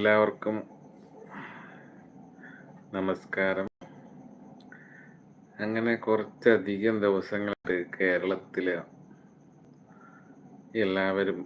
എല്ലാവർക്കും നമസ്കാരം. അങ്ങനെ കുറച്ചധികം ദിവസങ്ങളായിട്ട് കേരളത്തിൽ എല്ലാവരും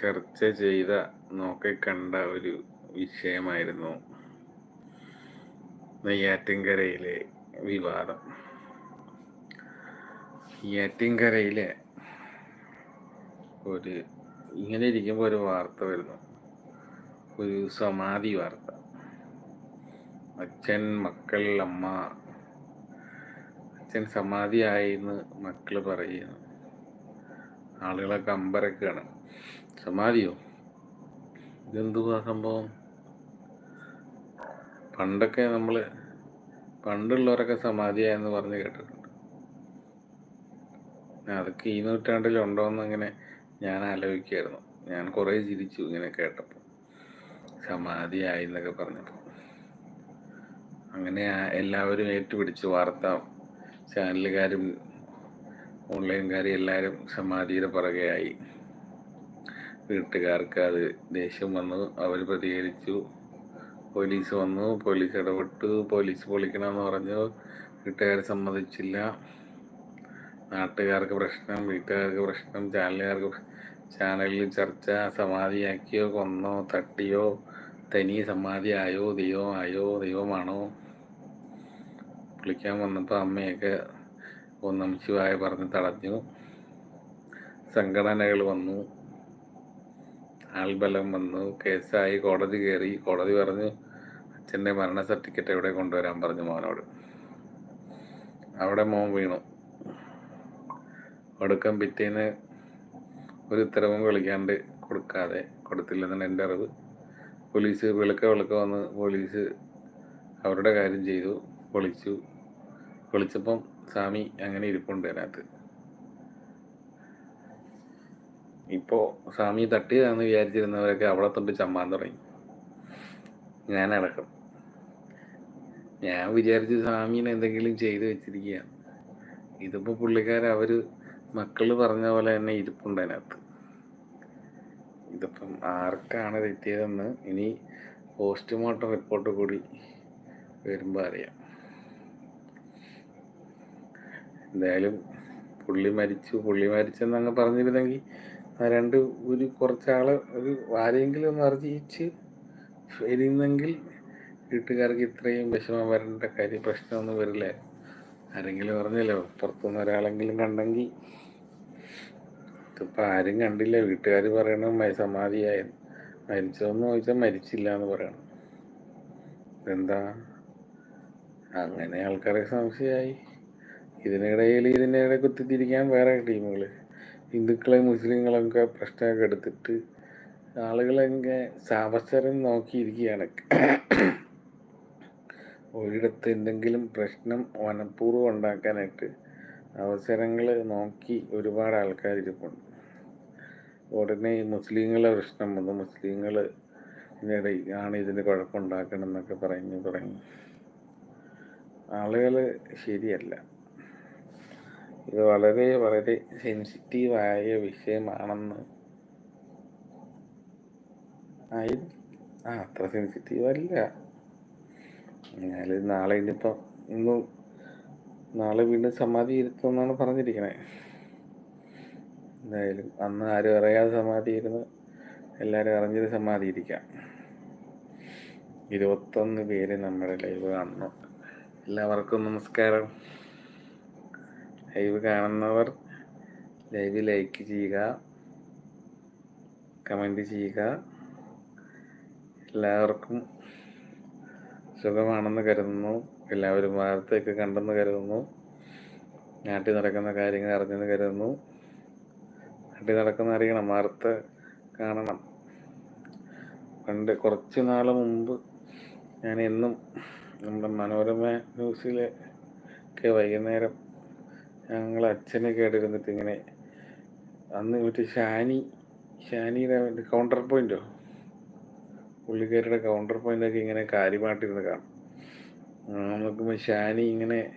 ചർച്ച ചെയ്ത നോക്കിക്കണ്ട ഒരു വിഷയമായിരുന്നു നെയ്യാറ്റിൻകരയിലെ വിവാദം. നെയ്യാറ്റിൻകരയിലെ ഒരു ഇങ്ങനെ ഇരിക്കുമ്പോൾ ഒരു വാർത്ത വരുന്നു. ഒരു സമാധി വാർത്ത. അച്ഛൻ മക്കൾ അമ്മ. അച്ഛൻ സമാധിയായെന്ന് മക്കൾ പറയുന്നു. ആളുകളൊക്കെ അമ്പരക്കാണ് സമാധിയോ? ഇതെന്തുവാ സംഭവം? പണ്ടൊക്കെ നമ്മൾ പണ്ടുള്ളവരൊക്കെ സമാധിയായെന്ന് പറഞ്ഞ് കേട്ടിട്ടുണ്ട്. അതൊക്കെ ഈ നൂറ്റാണ്ടിലുണ്ടോ എന്ന് ഇങ്ങനെ ഞാൻ ആലോചിക്കായിരുന്നു. ഞാൻ കുറേ ചിരിച്ചു ഇങ്ങനെ കേട്ടപ്പോൾ. സമാധിയായി എന്നൊക്കെ പറഞ്ഞപ്പോൾ അങ്ങനെ എല്ലാവരും ഏറ്റുപിടിച്ചു വാർത്ത ചാനലുകാരും ഓൺലൈൻകാരും എല്ലാവരും സമാധിയുടെ പുറകെയായി. വീട്ടുകാർക്ക് അത് ദേഷ്യം വന്നു. അവർ പ്രതികരിച്ചു. പോലീസ് വന്നു. പോലീസ് ഇടപെട്ടു. പോലീസ് പൊളിക്കണമെന്ന് പറഞ്ഞു. വീട്ടുകാർ സമ്മതിച്ചില്ല. നാട്ടുകാർക്ക് പ്രശ്നം വീട്ടുകാർക്ക് പ്രശ്നം ചാനലുകാർക്ക് ചാനലിൽ ചർച്ച സമാധിയാക്കിയോ കൊന്നോ തട്ടിയോ തനി സമാധിയായോ ദൈവമായോ ദൈവമാണോ? വിളിക്കാൻ വന്നപ്പോൾ അമ്മയൊക്കെ ഒന്നും ശിവായ പറഞ്ഞ് തടഞ്ഞു. സംഘടനകൾ വന്നു. ആൾബലം വന്നു. കേസായി കോടതി കയറി കോടതി പറഞ്ഞു അച്ഛന്റെ മരണ സർട്ടിഫിക്കറ്റ് എവിടെ കൊണ്ടുവരാൻ? പറഞ്ഞു മോനോട്. അവിടെ മോൻ വീണു. ഒടുക്കം പിറ്റേന്ന് ഒരു ഉത്തരവും കളിക്കാണ്ട് കൊടുക്കാതെ കൊടുത്തില്ലെന്നാണ് എന്റെ അറിവ്. പോലീസ് വിളക്ക വിളക്ക വന്ന് പോലീസ് അവരുടെ കാര്യം ചെയ്തു പൊളിച്ചു. പൊളിച്ചപ്പം സ്വാമി അങ്ങനെ ഇരിപ്പുണ്ട് അതിനകത്ത്. ഇപ്പോൾ സ്വാമി തട്ടിയതാണെന്ന് വിചാരിച്ചിരുന്നവരൊക്കെ അവിടെ തൊട്ട് ചമ്മാൻ തുടങ്ങി. ഞാനടക്കം ഞാൻ വിചാരിച്ച് സ്വാമീനെ എന്തെങ്കിലും ചെയ്തു വെച്ചിരിക്കുകയാണ്. ഇതിപ്പോൾ പുള്ളിക്കാർ അവർ മക്കൾ പറഞ്ഞ പോലെ തന്നെ ഇരിപ്പുണ്ട് അതിനകത്ത്. ഇതിപ്പം ആർക്കാണ് തെറ്റിയതെന്ന് ഇനി പോസ്റ്റ്മോർട്ടം റിപ്പോർട്ട് കൂടി വരുമ്പോൾ അറിയാം. എന്തായാലും പുള്ളി മരിച്ചു പുള്ളി മരിച്ചെന്നങ്ങ് പറഞ്ഞിരുന്നെങ്കിൽ ആ രണ്ട് ഒരു കുറച്ചാൾ ഒരു ആരെങ്കിലും ഒന്ന് അർജിച്ച് വരുന്നെങ്കിൽ വീട്ടുകാർക്ക് ഇത്രയും വിഷമം വരേണ്ട കാര്യം പ്രശ്നമൊന്നും വരില്ല. ആരെങ്കിലും പറഞ്ഞല്ലോ പുറത്തുനിന്ന് ഒരാളെങ്കിലും കണ്ടെങ്കിൽ ഇതിപ്പോൾ ആരും കണ്ടില്ല. വീട്ടുകാർ പറയണ സമാധിയായ മരിച്ചതെന്ന് ചോദിച്ചാൽ മരിച്ചില്ല എന്ന് പറയണം. എന്താ അങ്ങനെ ആൾക്കാരെ സംശയമായി ഇതിനിടയിൽ ഇതിനിടെ കുത്തിത്തിരിക്കാൻ വേറെ ടീമുകൾ ഹിന്ദുക്കളെ മുസ്ലിങ്ങളൊക്കെ പ്രശ്നമൊക്കെ എടുത്തിട്ട് ആളുകളെങ്ങനെ സാവസരം നോക്കിയിരിക്കുകയാണ്. ഒരിടത്ത് എന്തെങ്കിലും പ്രശ്നം മനഃപൂർവം ഉണ്ടാക്കാനായിട്ട് അവസരങ്ങൾ നോക്കി ഒരുപാട് ആൾക്കാർ ഇരിപ്പുണ്ട്. ഉടനെ മുസ്ലിങ്ങളെ പ്രശ്നം വന്നു. മുസ്ലിങ്ങൾ ഇതിനിടയിൽ ആണ് ഇതിന് കുഴപ്പമുണ്ടാക്കണം എന്നൊക്കെ പറഞ്ഞു തുടങ്ങി. ആളുകൾ ശരിയല്ല. ഇത് വളരെ വളരെ സെൻസിറ്റീവായ വിഷയമാണെന്ന് ആയി ആ അത്ര സെൻസിറ്റീവ് അല്ല എന്നാലും നാളെ ഇനിയിപ്പം ഇന്ന് നാളെ വീണ്ടും സമാധി ഇരുത്തുമെന്നാണ് പറഞ്ഞിരിക്കണേ. എന്തായാലും അന്ന് ആരും അറിയാതെ സമാധി ഇരുന്ന് എല്ലാവരും അറിഞ്ഞൊരു സമാധി ഇരിക്കാം. ഇരുപത്തൊന്ന് പേര് നമ്മുടെ ലൈവ് കാണുന്നു. എല്ലാവർക്കും നമസ്കാരം. ലൈവ് കാണുന്നവർ ലൈവ് ലൈക്ക് ചെയ്യുക കമന്റ് ചെയ്യുക. എല്ലാവർക്കും സുഖമാണെന്ന് കരുതുന്നു. എല്ലാവരും വാർത്തയൊക്കെ കണ്ടെന്ന് കരുതുന്നു. നാട്ടിൽ നടക്കുന്ന കാര്യങ്ങൾ അറിഞ്ഞെന്ന് കരുതുന്നു. നാട്ടിൽ നടക്കുന്ന അറിയണം വാർത്ത കാണണം. പണ്ട് കുറച്ച് നാൾ മുമ്പ് ഞാൻ എന്നും നമ്മുടെ മനോരമ ന്യൂസിലൊക്കെ വൈകുന്നേരം ഞങ്ങൾ അച്ഛനെ കേട്ടിരുന്നിട്ട് ഇങ്ങനെ അന്ന് മറ്റേ ഷാനി ഷാനിയുടെ കൗണ്ടർ പോയിന്റോ പുള്ളിക്കാരുടെ കൗണ്ടർ പോയിന്റൊക്കെ ഇങ്ങനെ കാര്യമായിട്ടിരുന്ന് കാണും. നോക്കുമ്പോൾ ഷാനി ഇങ്ങനെ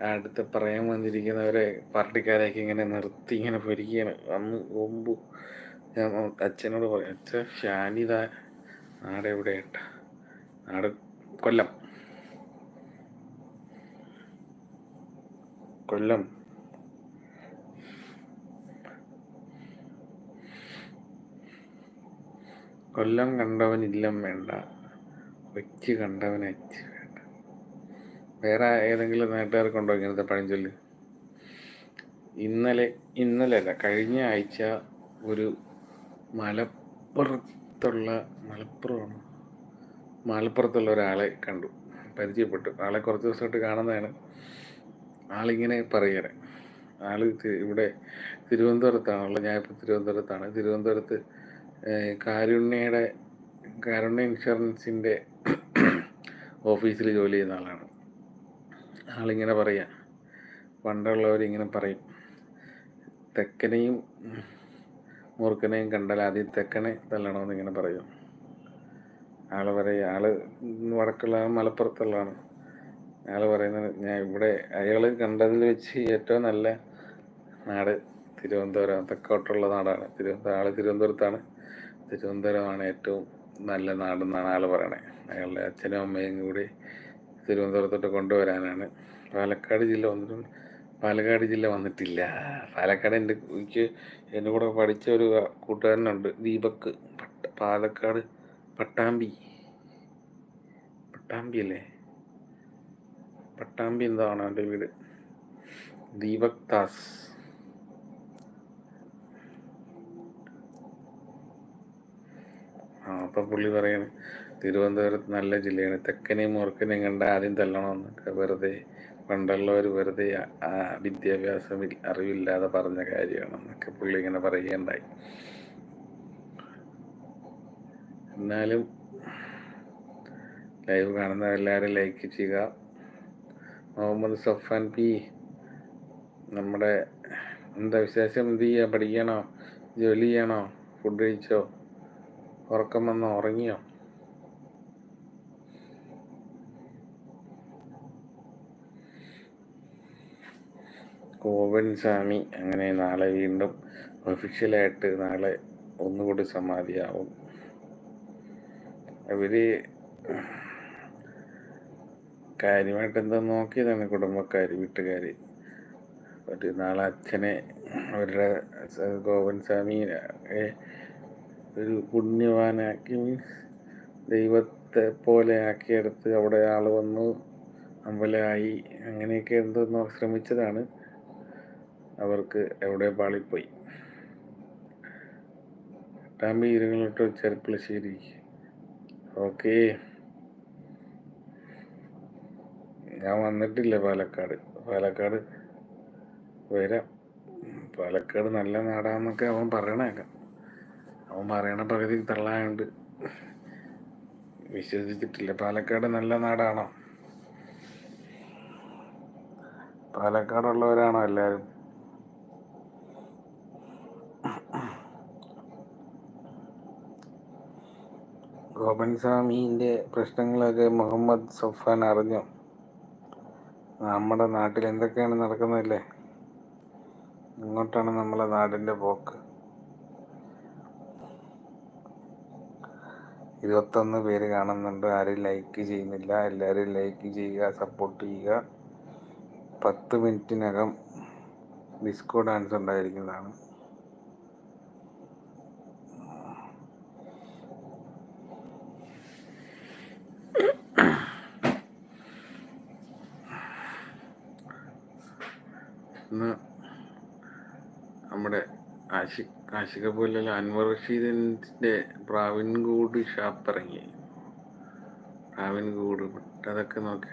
അടുത്ത് പറയാൻ വന്നിരിക്കുന്നവരെ പാർട്ടിക്കാരെയൊക്കെ ഇങ്ങനെ നിർത്തി ഇങ്ങനെ ഭരിക്കുകയാണ്. അന്ന് മുമ്പ് ഞാൻ അച്ഛനോട് പറയാം അച്ഛൻ ഷാനിത നാട് ഏട്ടാ നാട് കൊല്ലം. കൊല്ലം. കൊല്ലം കണ്ടവൻ ഇല്ലം വേണ്ട വെച്ച് കണ്ടവൻ വേറെ ഏതെങ്കിലും നാട്ടുകാർക്കുണ്ടോ ഇങ്ങനത്തെ പഴഞ്ചൊല്ല്? ഇന്നലെ ഇന്നലെ അല്ല കഴിഞ്ഞ ആഴ്ച ഒരു മലപ്പുറത്തുള്ള മലപ്പുറമാണ്? മലപ്പുറത്തുള്ള ഒരാളെ കണ്ടു പരിചയപ്പെട്ടു. ആളെ കുറച്ച് ദിവസമായിട്ട് കാണുന്നതാണ്. ആളിങ്ങനെ പറയണേ. ആൾ ഇവിടെ തിരുവനന്തപുരത്താണുള്ളത്. ഞാനിപ്പോൾ തിരുവനന്തപുരത്താണ്. തിരുവനന്തപുരത്ത് കാരുണ്യയുടെ കാരുണ്യ ഇൻഷുറൻസിന്റെ ഓഫീസിൽ ജോലി ചെയ്യുന്ന ആളാണ്. ആളിങ്ങനെ പറയുക പണ്ടുള്ളവരിങ്ങനെ പറയും. തെക്കനെയും മൂർഖനെയും കണ്ടാൽ ആദ്യം തെക്കനെ തല്ലണമെന്ന് ഇങ്ങനെ പറയും. ആൾ പറയും ആൾ വടക്കുള്ള മലപ്പുറത്തുള്ളതാണ്. അയാൾ പറയുന്നത് ഞാൻ ഇവിടെ അയാൾ കണ്ടതിൽ വെച്ച് ഏറ്റവും നല്ല നാട് തിരുവനന്തപുരം. തെക്കോട്ടുള്ള നാടാണ്. തിരുവനന്തപുരം ആൾ തിരുവനന്തപുരത്താണ്. തിരുവനന്തപുരമാണ് ഏറ്റവും നല്ല നാടെന്നാണ് ആൾ പറയണേ. അയാളുടെ അച്ഛനും അമ്മയും കൂടി തിരുവനന്തപുരത്തോട്ട് കൊണ്ടുവരാനാണ്. പാലക്കാട് ജില്ല വന്നിട്ടുണ്ട്. പാലക്കാട് ജില്ല വന്നിട്ടില്ല. പാലക്കാട് എന്റെ എനിക്ക് എന്റെ കൂടെ പഠിച്ച ഒരു കൂട്ടുകാരനുണ്ട് ദീപക്. പട്ട പാലക്കാട് പട്ടാമ്പി. പട്ടാമ്പി അല്ലേ? പട്ടാമ്പി എന്താണ് അവന്റെ വീട്? ദീപക് ദാസ്. ആ അപ്പം പുള്ളി പറയാണ് തിരുവനന്തപുരത്ത് നല്ല ജില്ലയാണ്. തെക്കനെയും മുറുക്കനെയും കണ്ട ആദ്യം തല്ലണമെന്നൊക്കെ വെറുതെ പണ്ടുള്ളവർ വെറുതെ ആ- വിദ്യാഭ്യാസം അറിവില്ലാതെ പറഞ്ഞ കാര്യമാണെന്നൊക്കെ പുള്ളി ഇങ്ങനെ പറയുകയുണ്ടായി. എന്നാലും ലൈവ് കാണുന്ന എല്ലാവരും ലൈക്ക് ചെയ്യുക. മുഹമ്മദ് സഫാൻ പി നമ്മുടെ എന്താ വിശേഷം? എന്ത് ചെയ്യുക പഠിക്കണോ? ജോലി ചെയ്യണോ? ഫുഡ് കഴിച്ചോ? ഉറക്കം വന്നോ? ഉറങ്ങിയോ? കോവൻ സ്വാമി അങ്ങനെ നാളെ വീണ്ടും ഒഫീഷ്യലായിട്ട് നാളെ ഒന്നുകൂടി സമാധിയാവും. ഇവർ കാര്യമായിട്ട് എന്തോ നോക്കിയതാണ് കുടുംബക്കാർ വീട്ടുകാർ ഒരു നാളെ അച്ഛനെ അവരുടെ ഗോവൻ സ്വാമിയെ ഒരു പുണ്യവാനാക്കി മീൻസ് ദൈവത്തെ പോലെ ആക്കിയെടുത്ത് അവിടെ ആൾ വന്നു അമ്പലമായി അങ്ങനെയൊക്കെ എന്തോ ശ്രമിച്ചതാണ്. അവർക്ക് എവിടെ പാളിപ്പോയി. ടാമ്പി ഇരുങ്ങളിട്ട് ചെറുപ്പളശ്ശേരി ഓക്കേ. ഞാൻ വന്നിട്ടില്ല പാലക്കാട്. പാലക്കാട് വരാം. പാലക്കാട് നല്ല നാടാന്നൊക്കെ അവൻ പറയണേക്കാം. അവൻ പറയണ പകുതി തള്ളായുണ്ട് വിശ്വസിച്ചിട്ടില്ല. പാലക്കാട് നല്ല നാടാണോ? പാലക്കാടുള്ളവരാണോ എല്ലാവരും ഗോപൻ സ്വാമീന്റെ പ്രശ്നങ്ങളൊക്കെ മുഹമ്മദ് സഫാൻ അറിഞ്ഞു. നമ്മുടെ നാട്ടിൽ എന്തൊക്കെയാണ് നടക്കുന്നതല്ലേ? ഇങ്ങോട്ടാണ് നമ്മളെ നാടിന്റെ പോക്ക്. ഇരുപത്തൊന്ന് പേര് കാണുന്നുണ്ട്. ആരും ലൈക്ക് ചെയ്യുന്നില്ല. എല്ലാവരും ലൈക്ക് ചെയ്യുക സപ്പോർട്ട് ചെയ്യുക. പത്ത് മിനിറ്റിനകം ഡിസ്കോ ഡാൻസ് ഉണ്ടായിരിക്കുന്നതാണ്. ഇന്ന് നമ്മുടെ ആഷിഖ് ആഷിഖെ പോലെ അൻവർ റഷീദിന്റെ പ്രാവിൻകൂട് ഷാപ്പ് ഇറങ്ങി പ്രാവിൻകൂട് അതൊക്കെ നോക്കി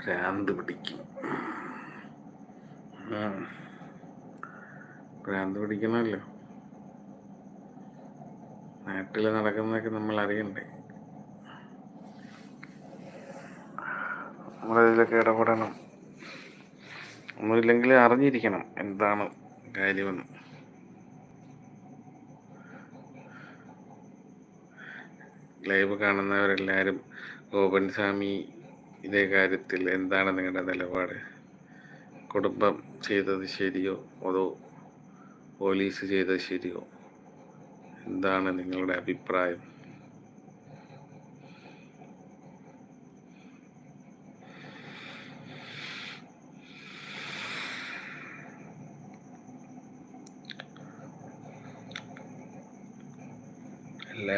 ഭ്രാന്ത് പിടിക്കും. ഭ്രാന്ത് പിടിക്കണമല്ലോ. നാട്ടിൽ നടക്കുന്നതൊക്കെ നമ്മൾ അറിയണ്ടേ? നമ്മളതിലൊക്കെ ഇടപെടണം. ഒന്നുമില്ലെങ്കിൽ അറിഞ്ഞിരിക്കണം എന്താണ് കാര്യമെന്ന്. ലൈവ് കാണുന്നവരെല്ലാവരും ഗോപൻ ഇതേ കാര്യത്തിൽ എന്താണ് നിങ്ങളുടെ നിലപാട്? കുടുംബം ചെയ്തത് ശരിയോ? അതോ പോലീസ് ചെയ്തത് ശരിയോ? എന്താണ് നിങ്ങളുടെ അഭിപ്രായം?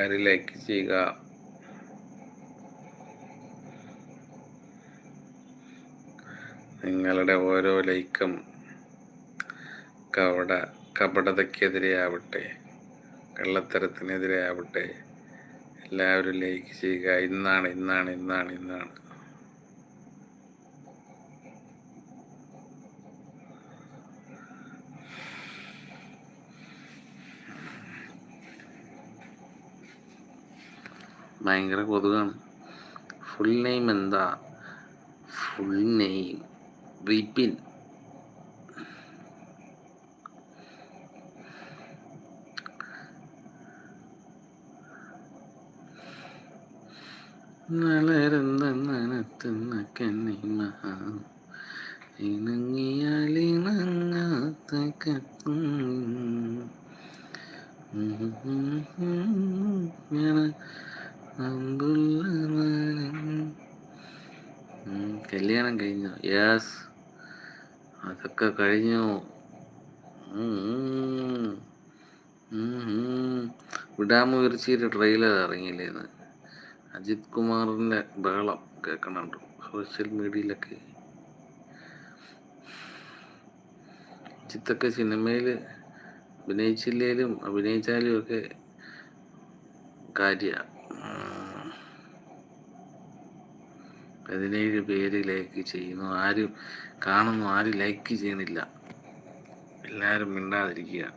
എല്ലാവരും ലൈക്ക് ചെയ്യുക. നിങ്ങളുടെ ഓരോ ലൈക്കും കവട കപടതയ്ക്കെതിരെ ആവട്ടെ കള്ളത്തരത്തിനെതിരെ ആവട്ടെ എല്ലാവരും ലൈക്ക് ചെയ്യുക. ഇന്നാണ് ഇന്നാണ് ഇന്നാണ് ഇന്നാണ്. ഭയങ്കര കൊതുകാണ് ഫുൾ നെയിം എന്താ ഫുൾ നെയിം വിപിൻ നളരുന്ന കണ്ണിമ ഇണങ്ങിയാലിണങ്ങാത്ത കത്തും കല്യാണം കഴിഞ്ഞു. യെസ് അതൊക്കെ കഴിഞ്ഞു. വിടാമുയർച്ചയുടെ ട്രെയിലർ ഇറങ്ങിയില്ലേന്ന് അജിത് കുമാറിന്റെ ബഹളം കേൾക്കണുണ്ട്? സോഷ്യൽ മീഡിയയിലൊക്കെ അജിത്തൊക്കെ സിനിമയിൽ അഭിനയിച്ചില്ലേലും അഭിനയിച്ചാലും ഒക്കെ കാര്യ. പതിനേഴ് പേര് ലൈക്ക് ചെയ്യുന്നു. ആരും കാണുന്നു ആരും ലൈക്ക് ചെയ്യുന്നില്ല. എല്ലാവരും മിണ്ടാതിരിക്കുക.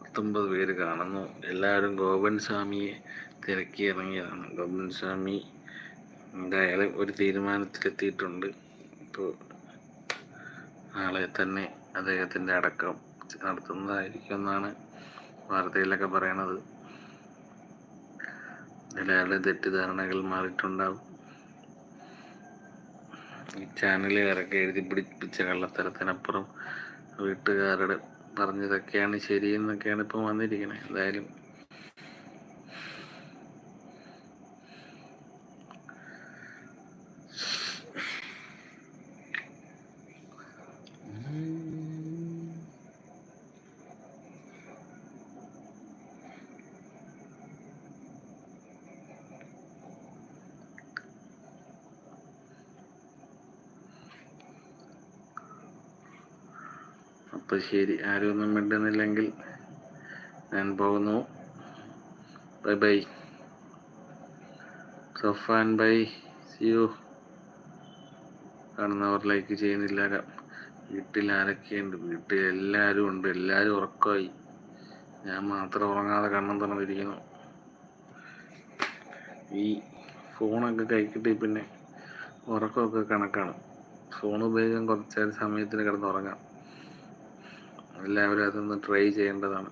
പത്തൊമ്പത് പേര് കാണുന്നു. എല്ലാവരും ഗോപൻ സ്വാമിയെ തിരക്കി ഇറങ്ങിയതാണ്. ഗോപൻ സ്വാമി എന്തായാലും ഒരു തീരുമാനത്തിലെത്തിയിട്ടുണ്ട്. ഇപ്പോൾ നാളെ തന്നെ അദ്ദേഹത്തിന്റെ അടക്കം നടത്തുന്നതായിരിക്കും എന്നാണ് വാർത്തയിലൊക്കെ പറയണത്. എല്ലാവരുടെ തെറ്റിദ്ധാരണകൾ മാറിയിട്ടുണ്ടാവും. ഈ ചാനലുകാരൊക്കെ എഴുതി പിടിപ്പിച്ച കള്ളത്തരത്തിനപ്പുറം വീട്ടുകാരുടെ പറഞ്ഞതൊക്കെയാണ് ശരിയെന്നൊക്കെയാണ് ഇപ്പം വന്നിരിക്കുന്നത് എന്തായാലും അപ്പോൾ ശരി ആരും ഒന്നും മിണ്ടുന്നില്ലെങ്കിൽ ഞാൻ പോകുന്നു. Bye bye Safan bye see you കാണുന്നവർ ലൈക്ക് ചെയ്യുന്നില്ല. വീട്ടിൽ ആരൊക്കെയുണ്ട്? വീട്ടിൽ എല്ലാവരും ഉണ്ട്. എല്ലാവരും ഉറക്കമായി. ഞാൻ മാത്രം ഉറങ്ങാതെ കണ്ണം തുറന്നിരിക്കുന്നു. ഈ ഫോണൊക്കെ കൈക്കിട്ടി പിന്നെ ഉറക്കമൊക്കെ കണക്കാണ്. ഫോൺ ഉപയോഗം കുറച്ചേരം സമയത്തിന് കിടന്നുറങ്ങാം എല്ലാവരും അതൊന്ന് ട്രൈ ചെയ്യേണ്ടതാണ്.